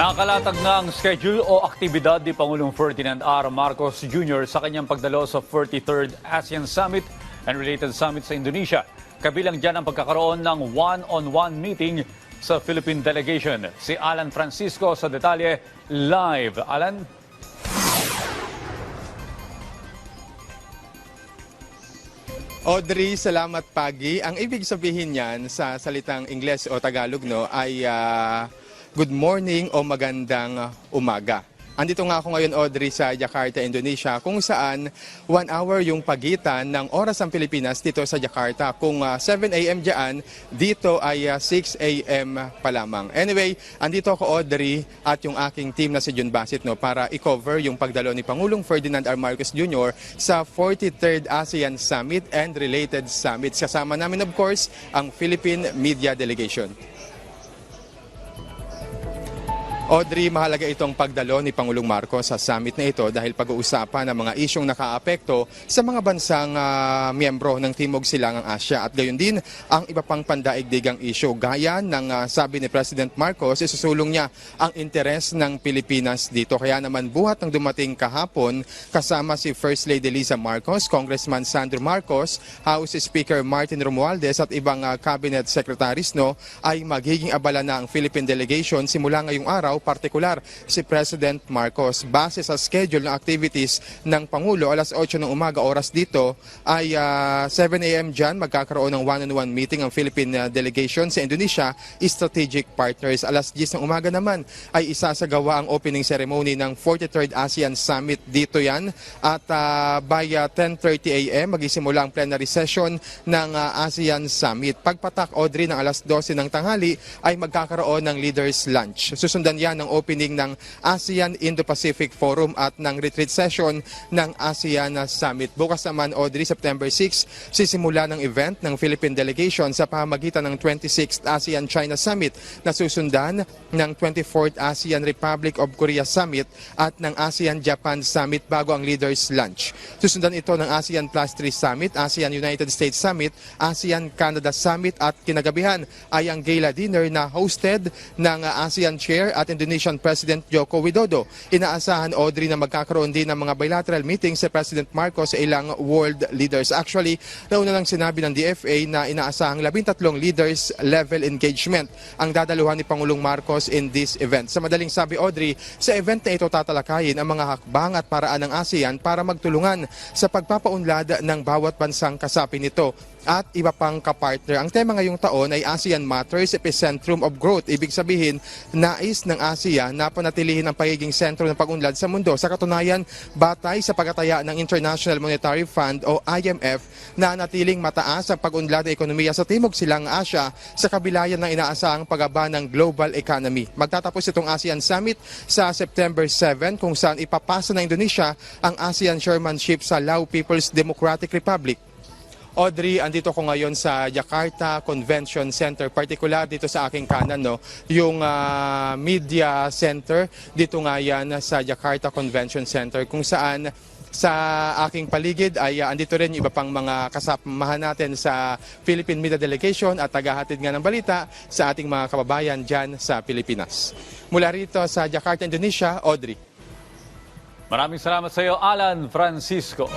Nakalatag na ang schedule o aktibidad ni Pangulong Ferdinand R. Marcos Jr. sa kanyang pagdalo sa 43rd ASEAN Summit and related summit sa Indonesia. Kabilang dyan ang pagkakaroon ng one-on-one meeting sa Philippine delegation. Si Alan Francisco sa detalye live. Alan? Audrey, salamat Pagi. Ang ibig sabihin niyan sa salitang Ingles o Tagalog no ay ah, good morning o magandang umaga. Andito nga ako ngayon Audrey sa Jakarta, Indonesia kung saan one hour yung pagitan ng oras ng Pilipinas dito sa Jakarta. Kung ah, 7 a.m. dyan, dito ay ah, 6 a.m. pa lamang. Anyway, andito ako Audrey at yung aking team na si Jun Bassett no, para i-cover yung pagdalo ni Pangulong Ferdinand R. Marcos Jr. sa 43rd ASEAN Summit and related summits. Kasama namin of course ang Philippine Media Delegation. Audrey, mahalaga itong pagdalo ni Pangulong Marcos sa summit na ito dahil pag-uusapan ang mga isyong nakaapekto sa mga bansang ah, miyembro ng Timog Silangang Asya at gayon din ang iba pang pandaigdigang isyo. Gaya ng ah, sabi ni President Marcos, isusulong niya ang interes ng Pilipinas dito. Kaya naman buhat ng dumating kahapon kasama si First Lady Lisa Marcos, Congressman Sandro Marcos, House Speaker Martin Romualdez at ibang ah, cabinet secretaries no ay magiging abala na ang Philippine delegation simula ngayong araw partikular si President Marcos. Base sa schedule ng activities ng Pangulo, alas 8 ng umaga oras dito ay ah, 7 a.m. dyan magkakaroon ng one-on-one meeting ang Philippine ah, delegation sa Indonesia, strategic partners. Alas 10 ng umaga naman ay isasagawa ang opening ceremony ng 43rd ASEAN Summit dito yan at ah, by ah, 10.30 a.m. magisimula ang plenary session ng ah, ASEAN Summit. Pagpatak Audrey ng alas 12 ng tanghali ay magkakaroon ng leaders lunch. Susundan yan ng opening ng ASEAN Indo-Pacific Forum at ng retreat session ng ASEAN Summit. Bukas naman Audrey, September 6, sisimula ng event ng Philippine Delegation sa pamamagitan ng 26th ASEAN-China Summit na susundan ng 24th ASEAN Republic of Korea Summit at ng ASEAN-Japan Summit bago ang Leaders Lunch. Susundan ito ng ASEAN Plus 3 Summit, ASEAN United States Summit, ASEAN Canada Summit at kinagabihan ay ang gala dinner na hosted ng ASEAN Chair at Indonesian President Joko Widodo. Inaasahan Audrey na magkakaroon din ng mga bilateral meetings si President Marcos sa ilang world leaders. Actually, nauna lang sinabi ng DFA na inaasahang 13 leaders level engagement ang dadaluhan ni Pangulong Marcos in this event. Sa madaling sabi Audrey, sa event na ito tatalakayin ang mga hakbang at paraan ng ASEAN para magtulungan sa pagpapaunlad ng bawat bansang kasapi nito at iba pang kapartner. Ang tema ngayong taon ay ASEAN Matters Epicentrum of Growth. Ibig sabihin, nais ng ASEAN na panatilihin ang pagiging sentro ng pag-unlad sa mundo. Sa katunayan, batay sa pagkataya ng International Monetary Fund o IMF na natiling mataas ang pag-unlad ng ekonomiya sa Timog Silang Asya sa kabilayan ng inaasahang pagaba ng global economy. Magtatapos itong ASEAN Summit sa September 7 kung saan ipapasa ng Indonesia ang ASEAN chairmanship sa Lao People's Democratic Republic. Audrey, andito ko ngayon sa Jakarta Convention Center, particular dito sa aking kanan, no, yung ah, media center dito nga yan sa Jakarta Convention Center kung saan sa aking paligid ay ah, andito rin yung iba pang mga kasamahan natin sa Philippine Media Delegation at tagahatid nga ng balita sa ating mga kababayan dyan sa Pilipinas. Mula rito sa Jakarta, Indonesia, Audrey. Maraming salamat sa iyo, Alan Francisco.